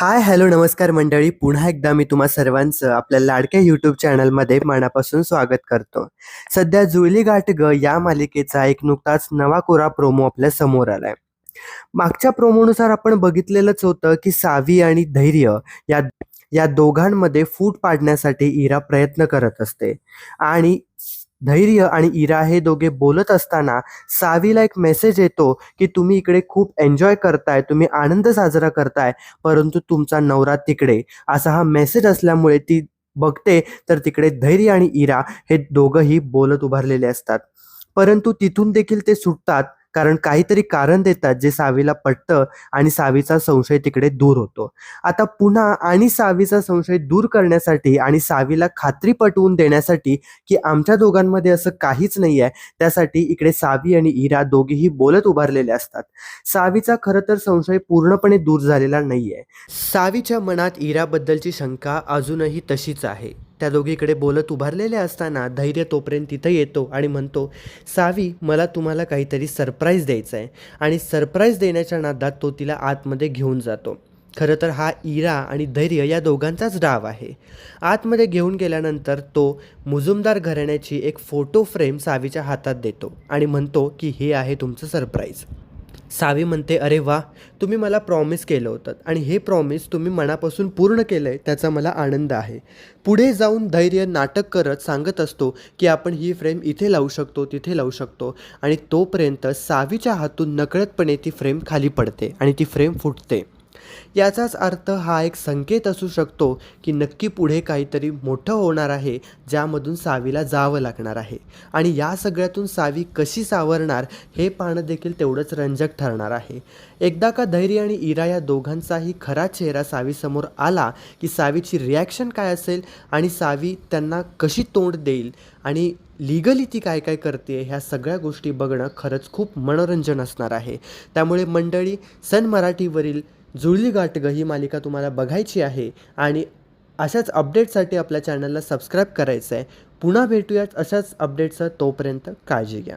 Hi hello नमस्कार मंडळी. पुन्हा एकदा मी तुम्हा सर्वांचं आपल्या लाडक्या यूट्यूब चॅनलमध्ये मनापासून स्वागत करतो. सध्या जुळली गाठ ग या मालिकेचा एक नुकताच नवा कोरा प्रोमो आपल्यासमोर आलाय. मागच्या प्रोमोनुसार आपण बघितलेलंच होतं की सावी आणि धैर्य या या दोघांमध्ये फूट पाडण्यासाठी इरा प्रयत्न करत असते. आणि धैर्य आणि इरा हे दोघे बोलत असताना सावीला एक मेसेज येतो की तुम्ही इकडे खूप एन्जॉय करताय तुम्ही आनंद साजरा करताय परंतु तुमचा नवरा तिकडे. असा हा मेसेज असल्यामुळे ती बघते तर तिकडे धैर्य आणि इरा हे दोघंही बोलत उभारलेले असतात. परंतु तिथून देखील ते सुटतात. कारण काहीतरी कारण देतात जे सावीला पटतं आणि सावीचा संशय तिकडे दूर होतो. आता पुन्हा आणि सावीचा संशय दूर करण्यासाठी आणि सावीला खात्री पटवून देण्यासाठी की आमच्या दोघांमध्ये असं काहीच नाही आहे त्यासाठी इकडे सावी आणि इरा दोघेही बोलत उभारलेले असतात. सावीचा खरं तर संशय पूर्णपणे दूर झालेला नाहीये. सावीच्या मनात इराबद्दलची शंका अजूनही तशीच आहे. त्या दोघीकडे बोलत उभारलेले असताना धैर्य तोपर्यंत तिथं येतो आणि म्हणतो सावी मला तुम्हाला काहीतरी सरप्राईज द्यायचं आहे आणि सरप्राईज देण्याच्या नादात तो तिला आतमध्ये घेऊन जातो. खरं तर हा इरा आणि धैर्य या दोघांचाच डाव आहे. आतमध्ये घेऊन गेल्यानंतर तो मुजुमदार घराण्याची एक फोटो फ्रेम सावीच्या हातात देतो आणि म्हणतो की हे आहे तुमचं सरप्राईज सावी म्हणते अरे वा तुम्ही मला प्रॉमिस केलं होतं आणि हे प्रॉमिस तुम्ही मनापासून पूर्ण केलं आहे त्याचा मला आनंद आहे. पुढे जाऊन धैर्य नाटक करत सांगत असतो की आपण ही फ्रेम इथे लावू शकतो तिथे लावू शकतो आणि तोपर्यंत सावीच्या हातून नकळतपणे ती फ्रेम खाली पडते आणि ती फ्रेम फुटते. याचाच अर्थ हा एक संकेत असू शकतो की नक्की पुढे काहीतरी मोठं होणार आहे ज्यामधून सावीला जावं लागणार आहे. आणि या सगळ्यातून सावी कशी सावरणार हे पाहणं देखील तेवढंच रंजक ठरणार आहे. एकदा का धैर्य आणि इरा या दोघांचाही खरा चेहरा सावीसमोर आला की सावीची रिॲक्शन काय असेल आणि सावी त्यांना कशी तोंड देईल आणि लिगली ती काय काय करते ह्या सगळ्या गोष्टी बघणं खरंच खूप मनोरंजन असणार आहे. त्यामुळे मंडळी सन मराठीवरील जुळली गाठ ग ही मालिका तुम्हाला बघायची आहे आणि अशाच अपडेटसाठी आपल्या चॅनलला सबस्क्राईब करायचं आहे पुन्हा भेटूयात अशाच अपडेटचं तोपर्यंत काळजी घ्या.